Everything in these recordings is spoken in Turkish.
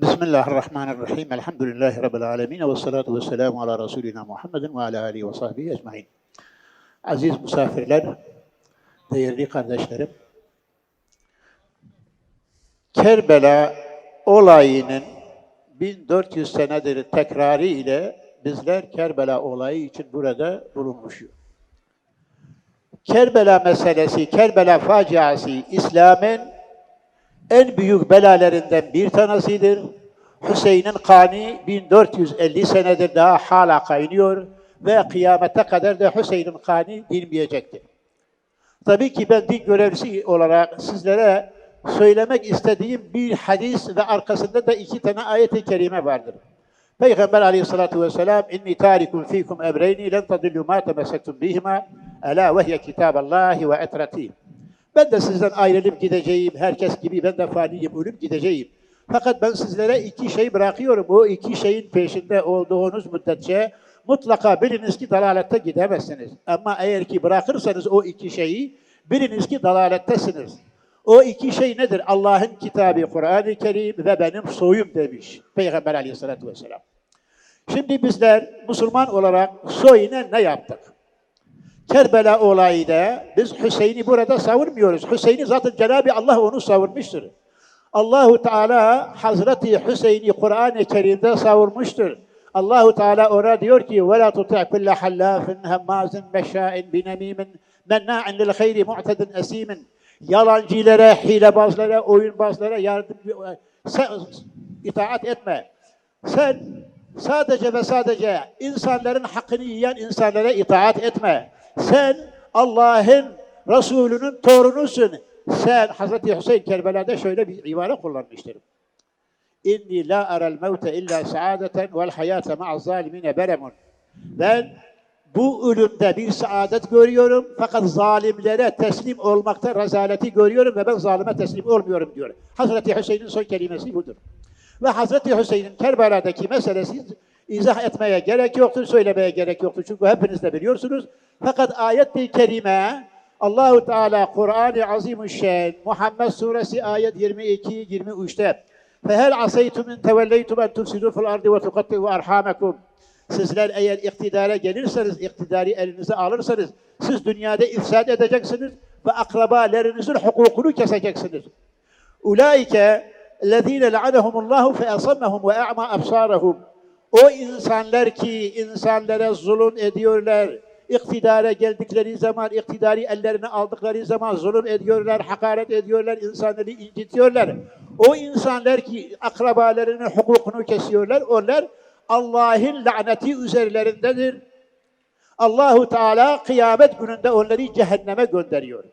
Bismillahirrahmanirrahim. Elhamdülillahi Rabbil alemin. Ve salatu ve selamu ala Resulina Muhammedin ve ala alihi ve sahbihi ecmain. Aziz misafirler, değerli kardeşlerim, Kerbela olayının 1400 senedir tekrarı ile bizler Kerbela olayı için burada bulunmuşuz. Kerbela meselesi, Kerbela faciası İslam'ın en büyük belalarından bir tanesidir. Hüseyin'in kani 1450 senedir daha hala kaynıyor ve kıyamete kadar da Hüseyin'in kani dinmeyecektir. Tabii ki ben din görevlisi olarak sizlere söylemek istediğim bir hadis ve arkasında da iki tane ayet-i kerime vardır. Peygamber aleyhissalatu vesselam inni tarikum fikum emreyni len tadillu ma temessektum bihima ela ve hiye kitaballahi ve etrati. Ben de sizden ayrılıp gideceğim, herkes gibi ben de faniyim, ölüp gideceğim. Fakat ben sizlere iki şey bırakıyorum. O iki şeyin peşinde olduğunuz müddetçe mutlaka biliniz ki dalalette gidemezsiniz. Ama eğer ki bırakırsanız o iki şeyi biliniz ki dalalettesiniz. O iki şey nedir? Allah'ın kitabı Kur'an-ı Kerim ve benim soyum demiş Peygamber aleyhissalatü vesselam. Şimdi bizler Müslüman olarak soyuna ne yaptık? Kerbela olayında biz Hüseyin'i burada savurmuyoruz. Hüseyin'i zaten Cenab-ı Allah onu savurmuştur. Allahu Teala Hazreti Hüseyin'i Kur'an-ı Kerim'de savurmuştur. Allahu Teala ona diyor ki: "Ve la tuti' kulle hallafin hemmazin meşşa'in binemimin menna'in lil hayri mu'tedin esimin." Yalancılara, hilebazlara, oyunbazlara yardım sen, itaat etme. Sen sadece ve sadece insanların hakkını yiyen insanlara itaat etme. Sen Allah'ın Resulünün torunusun. Sen Hazreti Hüseyin Kerbela'da şöyle bir ibare kullanmıştır. İnni la arel mevte illa saadeten vel hayate ma'a zalimine belemun. Ben bu ölümde bir saadet görüyorum fakat zalimlere teslim olmakta rezaleti görüyorum ve ben zalime teslim olmuyorum diyor. Hazreti Hüseyin'in son kelimesi budur. Ve Hazreti Hüseyin'in Kerbela'daki meselesi izah etmeye gerek yoktur, söylemeye gerek yoktur. Çünkü hepiniz de biliyorsunuz. Fakat ayet-i kerime Allahu Teala Kur'an-ı Azimüşşan Muhammed Suresi ayet 22 23'te Fehel asaytum in tevelleytum en tufsidu fil ardı ve tuqatti'u arhamakum. Sizler eğer iktidara gelirseniz, iktidarı elinize alırsanız siz dünyada ifsad edeceksiniz ve akrabalarınızın hukukunu keseceksiniz. Ulaike lezine le'anehumullahu fe esammehum ve e'ma absarahum o insanlar ki insanlara zulüm ediyorlar, iktidara geldikleri zaman, iktidarı ellerine aldıkları zaman zulüm ediyorlar, hakaret ediyorlar, insanları incitiyorlar. O insanlar ki akrabalarının hukukunu kesiyorlar, onlar Allah'ın laneti üzerlerindedir. Allahu Teala kıyamet gününde onları cehenneme gönderiyor.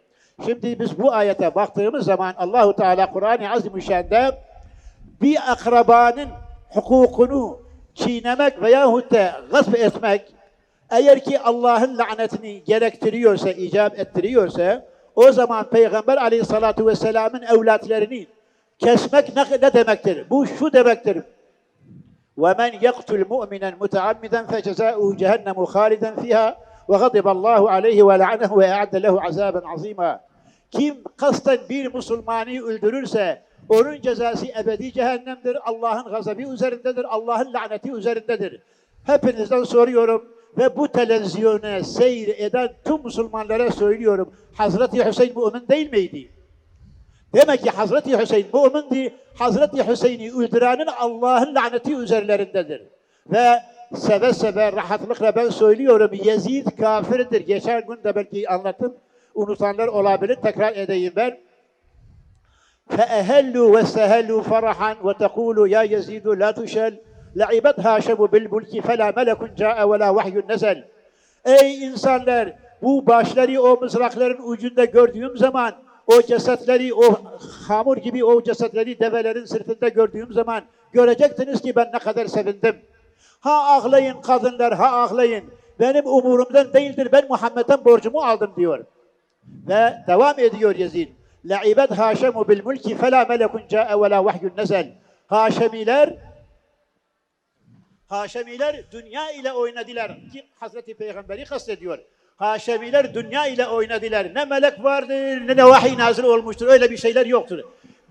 Şimdi biz bu ayete baktığımız zaman Allahu Teala Kur'an-ı Azimüşşan'da bir akrabanın hukukunu çiğnemek veyahut da gasp etmek eğer ki Allah'ın lanetini gerektiriyorsa, icap ettiriyorsa o zaman Peygamber aleyhissalatu vesselamın evlatlarını kesmek ne, ne demektir? Bu şu demektir. وَمَنْ يَقْتُلْ مُؤْمِنًا مُتَعَمِّدًا فَجَزَاؤُهُ جَهَنَّمُ خَالِدًا فِيهَا وَغَضِبَ اللّٰهُ عَلَيْهِ وَلَعَنَهُ وَاَعَدَّ لَهُ عَذَابًا عَظِيمًا Kim kasten bir Müslümanı öldürürse onun cezası ebedi cehennemdir. Allah'ın gazabı üzerindedir. Allah'ın laneti üzerindedir. Hepinizden soruyorum ve bu televizyona seyir eden tüm Müslümanlara söylüyorum. Hazreti Hüseyin mümin değil miydi? Demek ki Hazreti Hüseyin mümindi. Hazreti Hüseyin'i öldürenin Allah'ın laneti üzerlerindedir. Ve seve seve rahatlıkla ben söylüyorum Yezid kafirdir. Geçen gün de belki anlattım. Unutanlar olabilir. Tekrar edeyim ben. فأهلوا واستهلوا فرحا وتقولوا يا يزيد لا تشل لعبت هاشم بالملك فلا ملك جاء ولا وحي نزل Ey insanlar bu başları o mızrakların ucunda gördüğüm zaman o cesetleri o hamur gibi o cesetleri develerin sırtında gördüğüm zaman görecektiniz ki ben ne kadar sevindim. Ha ağlayın kadınlar ha ağlayın. Benim umurumdan değildir ben Muhammed'den borcumu aldım diyor. Ve devam ediyor Yezid. لَعِبَدْ هَاشَمُ بِالْمُلْكِ فَلَا مَلَكٌ جَاءَ وَلَا وَحْيٌ نَزَلْ Haşemiler Haşemiler dünya ile oynadılar ki Hazreti Peygamberi kastediyor. Haşemiler dünya ile oynadılar. Ne melek vardır ne de vahiy nazil olmuştur. Öyle bir şeyler yoktur.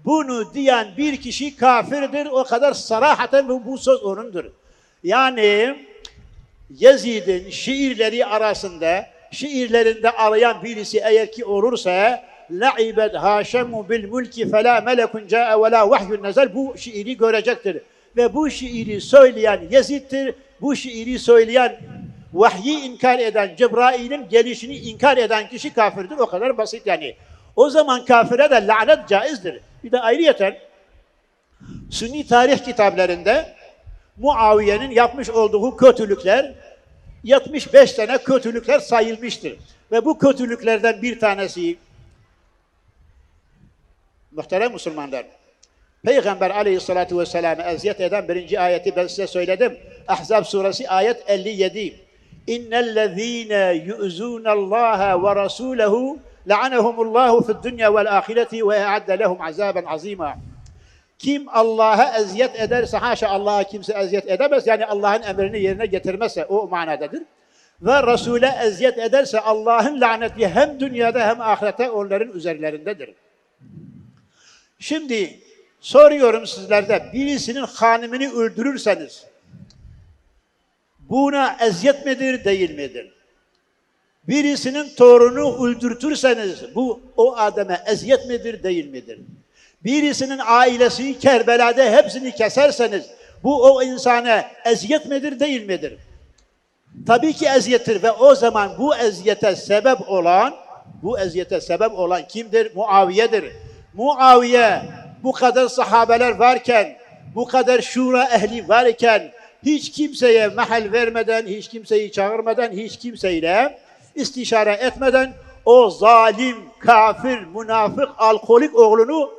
Bunu diyen bir kişi kafirdir. O kadar sarahaten bu, bu söz onundur. Yani Yezid'in şiirleri arasında, şiirlerinde arayan birisi eğer ki olursa لَعِبَدْ هَاشَمُ بِالْمُلْكِ فَلَا مَلَكٌ جَاءَ وَلَا وَحْيٌ نَزَلْ Bu şiiri görecektir. Ve bu şiiri söyleyen Yezid'dir. Bu şiiri söyleyen vahyi inkar eden, Cebrail'in gelişini inkar eden kişi kafirdir. O kadar basit yani. O zaman kafire de lanet caizdir. Bir de ayrıyeten Sünni tarih kitaplarında Muaviye'nin yapmış olduğu kötülükler 75 tane kötülükler sayılmıştır. Ve bu kötülüklerden bir tanesi muhterem Müslümanlar Peygamber aleyhissalatu vesselam'ı eziyet eden birinci ayeti ben size söyledim. Ahzab suresi ayet 57. İnnellezîne yu'zûnallâhe ve rasûlehu la'anehumullâhu fid dünya vel âhireti ve e'adde lehum azâben azîmâ. Kim Allah'a eziyet ederse, haşa Allah'a kimse eziyet edemez, yani Allah'ın emrini yerine getirmezse o manadadır. Ve Resul'e eziyet ederse Allah'ın laneti hem dünyada hem ahirette onların üzerlerindedir. Şimdi soruyorum sizlerde, birisinin hanımını öldürürseniz, buna eziyet midir, değil midir? Birisinin torunu öldürtürseniz, bu o ademe eziyet midir, değil midir? Birisinin ailesi Kerbela'da hepsini keserseniz, bu o insana eziyet midir, değil midir? Tabii ki eziyettir ve o zaman bu eziyete sebep olan, bu eziyete sebep olan kimdir? Muaviye'dir. Muaviye bu kadar sahabeler varken, bu kadar şura ehli varken, hiç kimseye mahal vermeden, hiç kimseyi çağırmadan, hiç kimseyle istişare etmeden o zalim, kafir, münafık, alkolik oğlunu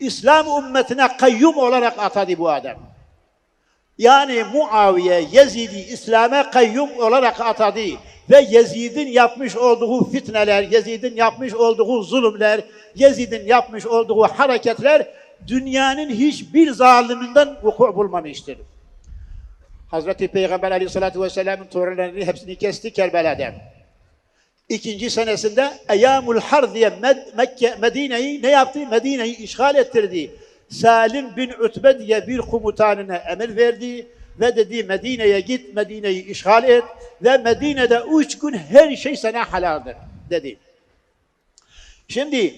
İslam ümmetine kayyum olarak atadı bu adam. Yani Muaviye Yezid'i İslam'a kayyum olarak atadı ve Yezid'in yapmış olduğu fitneler, Yezid'in yapmış olduğu zulümler, Yezid'in yapmış olduğu hareketler dünyanın hiçbir zaliminden vuku bulmamıştır. Hazreti Peygamber Aleyhisselatü Vesselam'ın torunlarını hepsini kesti Kerbela'da. İkinci senesinde Eyyamul Har diye Mekke, Medine'yi ne yaptı? Medine'yi işgal ettirdi. Salim bin Utbe diye bir komutanına emir verdi ve dedi Medine'ye git, Medine'yi işgal et ve Medine'de üç gün her şey sana halaldir dedi. Şimdi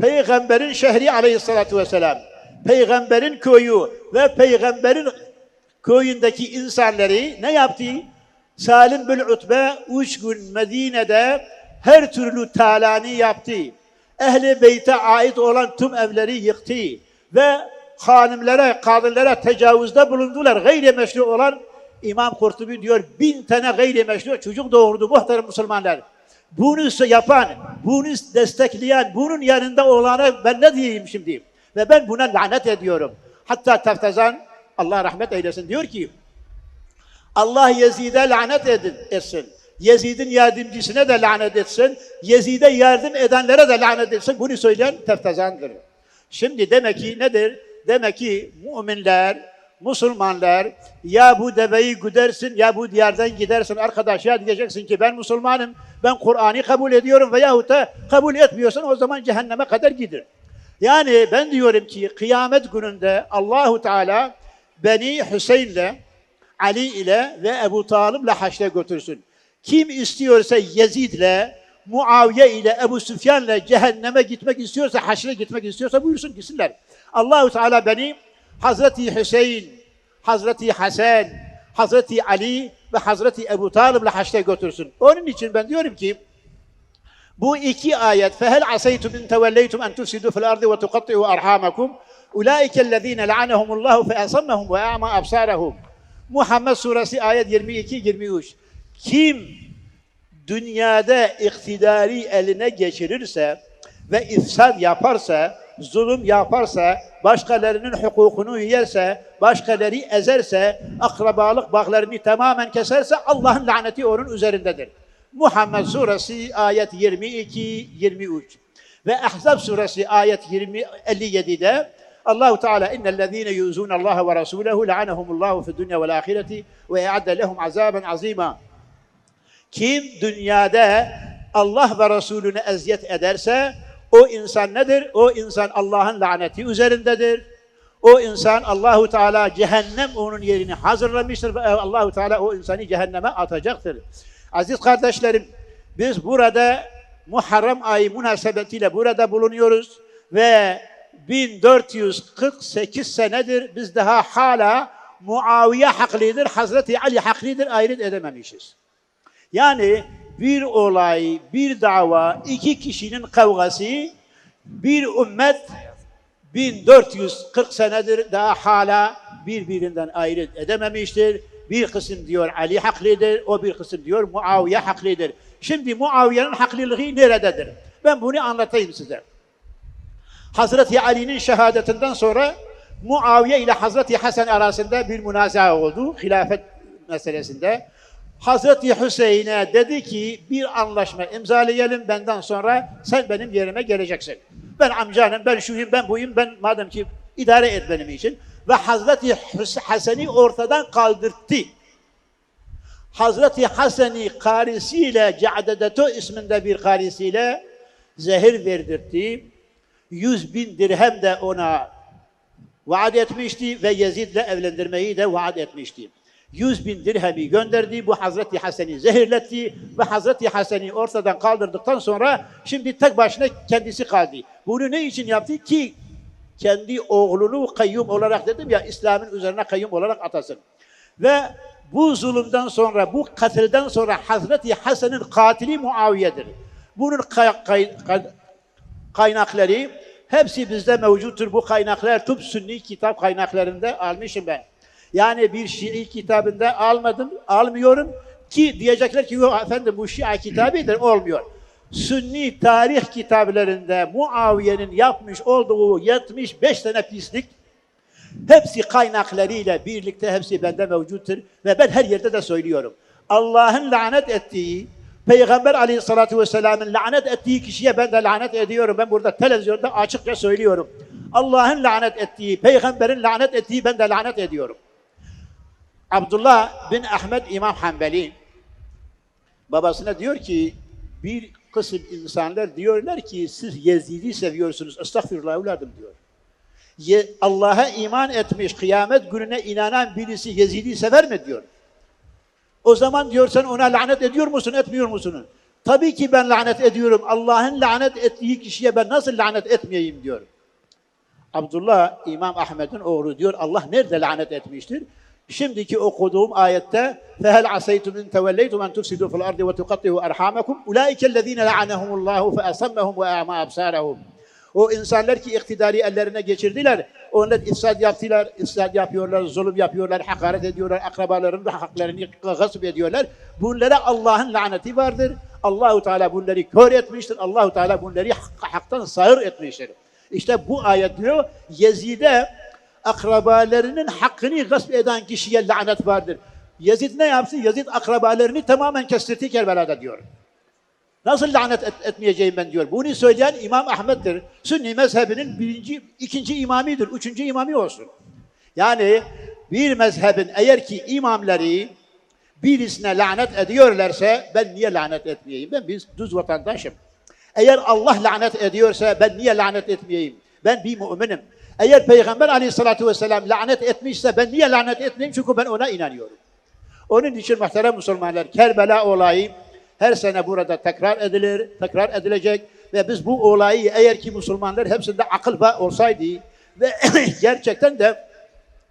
Peygamberin şehri aleyhissalatü vesselam, Peygamberin köyü ve Peygamberin köyündeki insanları ne yaptı? Salim bin Utbe üç gün Medine'de her türlü talani yaptı. Ehli beyte ait olan tüm evleri yıktı ve hanımlara, kadınlara tecavüzde bulundular. Gayrimeşru olan İmam Kurtubi diyor bin tane gayrimeşru çocuk doğurdu muhterem Müslümanlar. Bunu yapan, bunu destekleyen, bunun yanında olana ben ne diyeyim şimdi? Ve ben buna lanet ediyorum. Hatta Teftezan, Allah rahmet eylesin diyor ki, Allah Yezid'e lanet edin, etsin. Yezid'in yardımcısına da lanet etsin. Yezid'e yardım edenlere de lanet etsin. Bunu söyleyen Teftezan'dır. Şimdi demek ki nedir? Demek ki müminler, Müslümanlar ya bu deveyi güdersin ya bu diyardan gidersin arkadaş ya diyeceksin ki ben Müslümanım, ben Kur'an'ı kabul ediyorum veyahut da kabul etmiyorsan o zaman cehenneme kadar gidir. Yani ben diyorum ki kıyamet gününde Allahu Teala beni Hüseyin'le, Ali ile ve Ebu Talib'le haşre götürsün. Kim istiyorsa Yezid'le, Muaviye ile Ebu Süfyan'la cehenneme gitmek istiyorsa, haşre gitmek istiyorsa buyursun gitsinler. Allahu Teala beni Hazreti Hüseyin, Hazreti Hasan, Hazreti Ali ve Hazreti Ebu Talib'le haşte götürsün. Onun için ben diyorum ki bu iki ayet fehel asaytum in tevelleytum en tufsidu fil ardı ve tuqatti'u arhamakum ulaike lezine la'anehumullahu fe asammahum ve a'ma absarahum. Muhammed suresi ayet 22 23. Kim dünyada iktidarı eline geçirirse ve ifsad yaparsa zulüm yaparsa, başkalarının hukukunu yerse, başkaları ezerse, akrabalık bağlarını tamamen keserse Allah'ın laneti onun üzerindedir. Muhammed Suresi ayet 22-23 ve Ahzab Suresi ayet 20 57'de Allahu Teala innellezine yuzun Allah ve Resulehu la'anehumullahu fid dunya vel ahireti ve e'adde lehum azaben azima. Kim dünyada Allah ve Resulüne eziyet ederse O insan nedir? O insan Allah'ın laneti üzerindedir. O insan Allahu Teala cehennem onun yerini hazırlamıştır ve Allahu Teala o insanı cehenneme atacaktır. Aziz kardeşlerim, biz burada Muharrem ayı münasebetiyle burada bulunuyoruz ve 1448 senedir biz daha hala Muaviye haklidir, Hazreti Ali haklidir ayırt edememişiz. Yani bir olay, bir dava, iki kişinin kavgası, bir ümmet 1440 senedir daha hala birbirinden ayrı edememiştir. Bir kısım diyor Ali haklidir, o bir kısım diyor Muaviye haklidir. Şimdi Muaviye'nin hakliliği nerededir? Ben bunu anlatayım size. Hazreti Ali'nin şehadetinden sonra Muaviye ile Hazreti Hasan arasında bir münazaa oldu hilafet meselesinde. Hazreti Hüseyin'e dedi ki bir anlaşma imzalayalım benden sonra sen benim yerime geleceksin. Ben amcanım, ben şuyum, ben buyum, ben madem ki idare et benim için. Ve Hazreti Hasan'ı ortadan kaldırttı. Hazreti Hasan'ı karisiyle, Ca'dedeto isminde bir karisiyle zehir verdirtti. Yüz bin dirhem de ona vaat etmişti ve Yezid'le evlendirmeyi de vaat etmişti. Yüz bin dirhemi gönderdi, bu Hazreti Hasan'ı zehirletti ve Hazreti Hasan'ı ortadan kaldırdıktan sonra şimdi tek başına kendisi kaldı. Bunu ne için yaptı ki kendi oğlunu kayyum olarak dedim ya İslam'ın üzerine kayyum olarak atasın. Ve bu zulümden sonra, bu katilden sonra Hazreti Hasan'ın katili Muaviye'dir. Bunun kay- kay- kay- kaynakları hepsi bizde mevcuttur. Bu kaynaklar tüm sünni kitap kaynaklarında almışım ben. Yani bir Şii kitabında almadım, almıyorum ki diyecekler ki yok efendim bu Şia kitabıdır, olmuyor. Sünni tarih kitaplarında Muaviye'nin yapmış olduğu 75 tane pislik hepsi kaynaklarıyla birlikte hepsi bende mevcuttur ve ben her yerde de söylüyorum. Allah'ın lanet ettiği, Peygamber aleyhissalatü vesselamın lanet ettiği kişiye ben de lanet ediyorum. Ben burada televizyonda açıkça söylüyorum. Allah'ın lanet ettiği, peygamberin lanet ettiği ben de lanet ediyorum. Abdullah bin Ahmet İmam Hanbeli babasına diyor ki bir kısım insanlar diyorlar ki siz Yezid'i seviyorsunuz. Estağfirullah evladım diyor. Allah'a iman etmiş, kıyamet gününe inanan birisi Yezid'i sever mi diyor. O zaman diyor sen ona lanet ediyor musun, etmiyor musun? Tabii ki ben lanet ediyorum. Allah'ın lanet ettiği kişiye ben nasıl lanet etmeyeyim diyor. Abdullah İmam Ahmet'in oğlu diyor Allah nerede lanet etmiştir? Şimdiki okuduğum ayette فَهَلْ عَسَيْتُمْ اِنْ تَوَلَّيْتُمْ اَنْ تُفْسِدُوا فِي الْأَرْضِ وَتُقَطِّعُوا أَرْحَامَكُمْ اُولَٰئِكَ الَّذ۪ينَ لَعَنَهُمُ اللّٰهُ فَأَصَمَّهُم وَاَعْمَا أَبْصَارَهُم O insanlar ki iktidarı ellerine geçirdiler. Onlar ifsad yaptılar, ifsad yapıyorlar, zulüm yapıyorlar, hakaret ediyorlar, akrabaların da haklarını gasp ediyorlar. Bunlara Allah'ın laneti vardır. Allahu Teala bunları kör etmiştir. Allahu Teala bunları hak- haktan sağır etmiştir. İşte bu ayet diyor Yezid'e akrabalarının hakkını gasp eden kişiye lanet vardır. Yezid ne yapsın? Yezid akrabalarını tamamen kestirdi Kerbela'da diyor. Nasıl lanet et- etmeyeceğim ben diyor. Bunu söyleyen İmam Ahmet'tir. Sünni mezhebinin birinci, ikinci imamidir. Üçüncü imami olsun. Yani bir mezhebin eğer ki imamları birisine lanet ediyorlarsa ben niye lanet etmeyeyim? Ben bir düz vatandaşım. Eğer Allah lanet ediyorsa ben niye lanet etmeyeyim? Ben bir müminim. Eğer Peygamber aleyhissalatü vesselam lanet etmişse ben niye lanet etmeyeyim? Çünkü ben ona inanıyorum. Onun için muhterem Müslümanlar Kerbela olayı her sene burada tekrar edilir, tekrar edilecek ve biz bu olayı eğer ki Müslümanlar hepsinde akıl olsaydı ve gerçekten de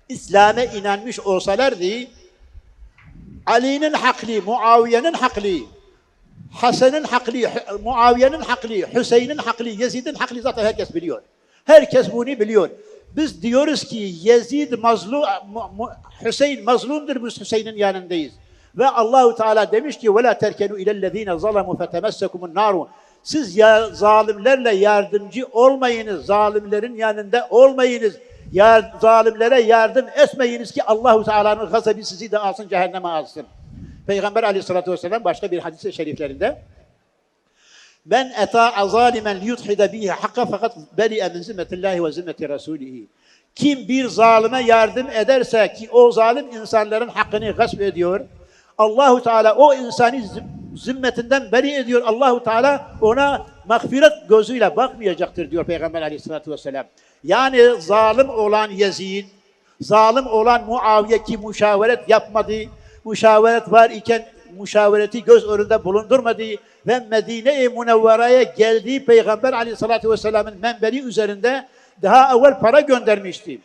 İslam'a inanmış olsalardı Ali'nin haklı, Muaviye'nin haklı, Hasan'ın haklı, Hü- Muaviye'nin haklı, Hüseyin'in haklı, Yezid'in haklı zaten herkes biliyor. Herkes bunu biliyor. Biz diyoruz ki Yezid mazlum, Mu- Mu- Hüseyin mazlumdur biz Hüseyin'in yanındayız. Ve Allahu Teala demiş ki وَلَا تَرْكَنُوا اِلَى الَّذ۪ينَ ظَلَمُوا فَتَمَسَّكُمُ النَّارُ Siz ya zalimlerle yardımcı olmayınız, zalimlerin yanında olmayınız. Ya, zalimlere yardım etmeyiniz ki Allahu Teala'nın gazabı sizi de alsın, cehenneme alsın. Peygamber aleyhissalatü vesselam başka bir hadis-i şeriflerinde ben eta'a zalimen liyudhide bihi hakka fakat beri'e min zimmetillahi ve zimmeti rasulihi. Kim bir zalime yardım ederse ki o zalim insanların hakkını gasp ediyor. Allahu Teala o insanı zim- zimmetinden beri ediyor. Allahu Teala ona mağfiret gözüyle bakmayacaktır diyor Peygamber aleyhissalatü vesselam. Yani zalim olan Yezid, zalim olan Muaviye ki müşaveret yapmadı, müşaveret var iken müşavereti göz önünde bulundurmadı ve Medine-i Münevvera'ya geldiği Peygamber aleyhissalatü vesselamın menberi üzerinde daha evvel para göndermişti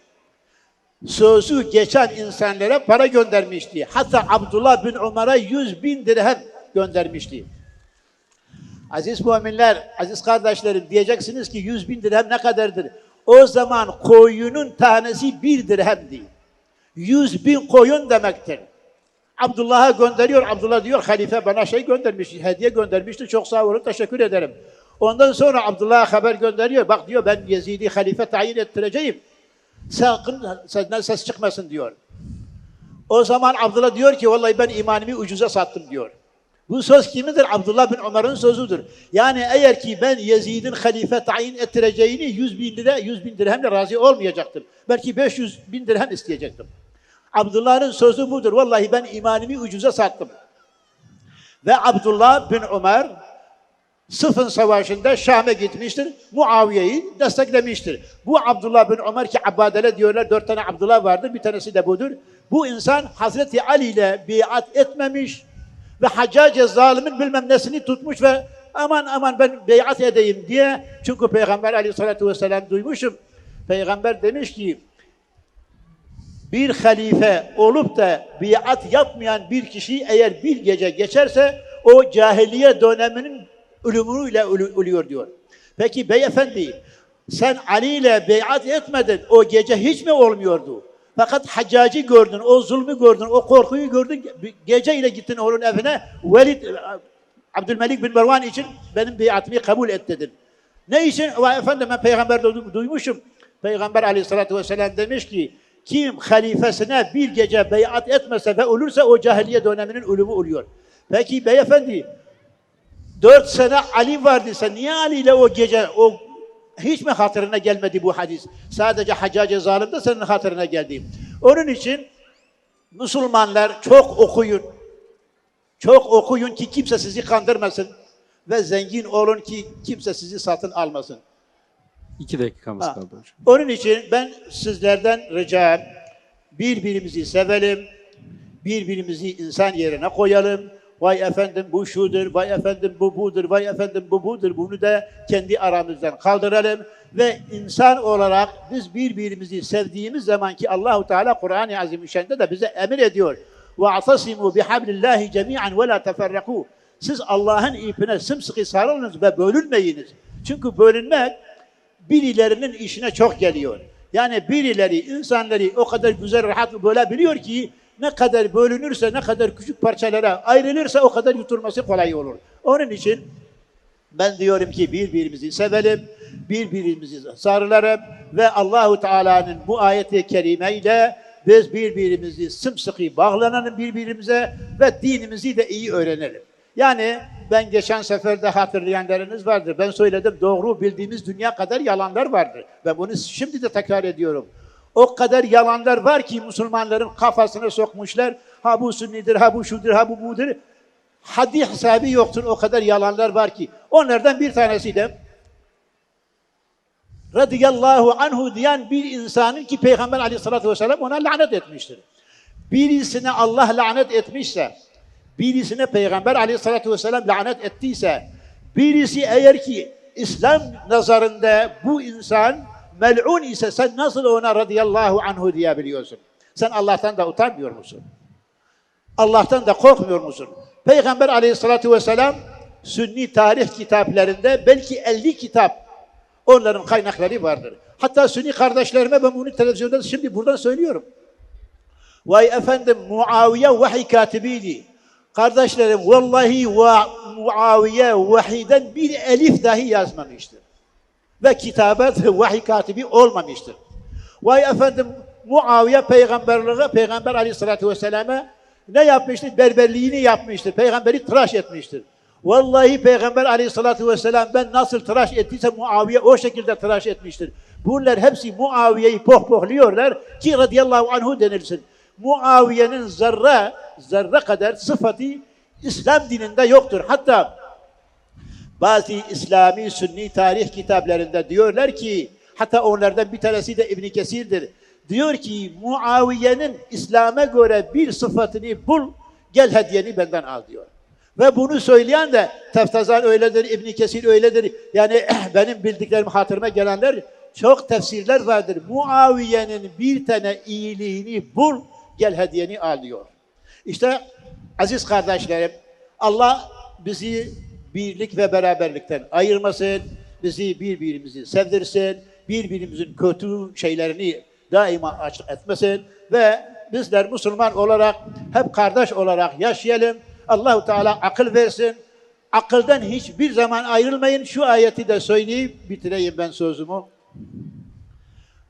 sözü geçen insanlara para göndermişti. Hatta Abdullah bin Umar'a 100 bin dirhem göndermişti. Aziz müminler, aziz kardeşlerim diyeceksiniz ki 100 bin dirhem ne kadardır? O zaman koyunun tanesi bir dirhemdi. 100 bin koyun demektir. Abdullah'a gönderiyor. Abdullah diyor halife bana şey göndermiş, hediye göndermişti. Çok sağ olun, teşekkür ederim. Ondan sonra Abdullah'a haber gönderiyor. Bak diyor ben Yezid'i halife tayin ettireceğim. Sakın senden ses çıkmasın diyor. O zaman Abdullah diyor ki vallahi ben imanımı ucuza sattım diyor. Bu söz kimindir? Abdullah bin Ömer'in sözüdür. Yani eğer ki ben Yezid'in halife tayin ettireceğini 100 bin lira, 100 bin dirhemle razı olmayacaktım. Belki 500 bin dirhem isteyecektim. Abdullah'ın sözü budur. Vallahi ben imanımı ucuza sattım. Ve Abdullah bin Ömer Sıfın Savaşı'nda Şam'a gitmiştir. Muaviye'yi desteklemiştir. Bu Abdullah bin Ömer ki Abbadele diyorlar. Dört tane Abdullah vardır. Bir tanesi de budur. Bu insan Hazreti Ali ile biat etmemiş ve Haccace zalimin bilmem nesini tutmuş ve aman aman ben beyat edeyim diye. Çünkü Peygamber aleyhissalatü vesselam duymuşum. Peygamber demiş ki bir halife olup da biat yapmayan bir kişi eğer bir gece geçerse o cahiliye döneminin ölümüyle ölü- ölüyor diyor. Peki beyefendi sen Ali ile beyat etmedin o gece hiç mi olmuyordu? Fakat haccacı gördün, o zulmü gördün, o korkuyu gördün. Gece ile gittin onun evine. Velid, Abdülmelik bin Mervan için benim beyatımı kabul et dedin. Ne için? Efendim ben peygamber duymuşum. Peygamber aleyhissalatü vesselam demiş ki kim halifesine bir gece beyat etmese ve ölürse o cahiliye döneminin ölümü oluyor. Peki beyefendi dört sene Ali vardı sen niye Ali ile o gece o hiç mi hatırına gelmedi bu hadis? Sadece Haccace zalim de senin hatırına geldi. Onun için Müslümanlar çok okuyun. Çok okuyun ki kimse sizi kandırmasın. Ve zengin olun ki kimse sizi satın almasın. İki dakikamız ha. kaldı hocam. Onun için ben sizlerden ricam birbirimizi sevelim, birbirimizi insan yerine koyalım. Vay efendim bu şudur, vay efendim bu budur, vay efendim bu budur. Bunu da kendi aramızdan kaldıralım ve insan olarak biz birbirimizi sevdiğimiz zaman ki Allahu Teala Kur'an-ı Azimüşşan'da da bize emir ediyor. Ve atasimu bihablillahi cemi'an ve la teferraku. Siz Allah'ın ipine sımsıkı sarılınız ve bölünmeyiniz. Çünkü bölünmek birilerinin işine çok geliyor. Yani birileri insanları o kadar güzel rahat bölebiliyor ki ne kadar bölünürse, ne kadar küçük parçalara ayrılırsa o kadar yutulması kolay olur. Onun için ben diyorum ki birbirimizi sevelim, birbirimizi sarılalım ve Allahu Teala'nın bu ayeti kerimeyle biz birbirimizi sımsıkı bağlanalım birbirimize ve dinimizi de iyi öğrenelim. Yani ben geçen seferde hatırlayanlarınız vardır. Ben söyledim doğru bildiğimiz dünya kadar yalanlar vardır. Ben bunu şimdi de tekrar ediyorum. O kadar yalanlar var ki Müslümanların kafasına sokmuşlar. Ha bu sünnidir, ha bu şudur, ha bu budur. Haddi hesabı yoktur. O kadar yalanlar var ki. Onlardan bir tanesi de radıyallahu anhu diyen bir insanın ki Peygamber aleyhissalatü vesselam ona lanet etmiştir. Birisine Allah lanet etmişse, birisine Peygamber aleyhissalatü vesselam lanet ettiyse, birisi eğer ki İslam nazarında bu insan mel'un ise sen nasıl ona radıyallahu anhu diyebiliyorsun? Sen Allah'tan da utanmıyor musun? Allah'tan da korkmuyor musun? Peygamber aleyhissalatü vesselam sünni tarih kitaplarında belki 50 kitap onların kaynakları vardır. Hatta sünni kardeşlerime ben bunu televizyonda şimdi buradan söylüyorum. Vay efendim Muaviye vahiy katibiydi. Kardeşlerim vallahi va, Muaviye vahiden bir elif dahi yazmamıştır. Ve kitabet vahiy katibi olmamıştır. Vay efendim Muaviye peygamberliğe, peygamber aleyhissalatü vesselam'a ne yapmıştır? Berberliğini yapmıştır. Peygamberi tıraş etmiştir. Vallahi peygamber aleyhissalatü vesselam ben nasıl tıraş ettiyse Muaviye o şekilde tıraş etmiştir. Bunlar hepsi Muaviye'yi pohpohluyorlar ki radıyallahu anhu denilsin. Muaviye'nin zerre, zerre kadar sıfatı İslam dininde yoktur. Hatta bazı İslami Sünni tarih kitaplarında diyorlar ki hatta onlardan bir tanesi de İbn Kesir'dir. Diyor ki Muaviye'nin İslam'a göre bir sıfatını bul, gel hediyeni benden al diyor. Ve bunu söyleyen de Teftazan öyledir, İbn Kesir öyledir. Yani benim bildiklerim hatırıma gelenler çok tefsirler vardır. Muaviye'nin bir tane iyiliğini bul, gel hediyeni al diyor. İşte aziz kardeşlerim, Allah bizi birlik ve beraberlikten ayırmasın, bizi birbirimizi sevdirsin, birbirimizin kötü şeylerini daima açık etmesin ve bizler Müslüman olarak hep kardeş olarak yaşayalım. Allahu Teala akıl versin. Akıldan hiçbir zaman ayrılmayın. Şu ayeti de söyleyip bitireyim ben sözümü.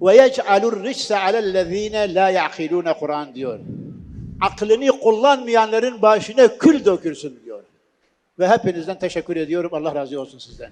Ve yec'alur rijse alellezine la ya'kilune Kur'an diyor. Aklını kullanmayanların başına kül dökülsün diyor. Ve hepinizden teşekkür ediyorum. Allah razı olsun sizden.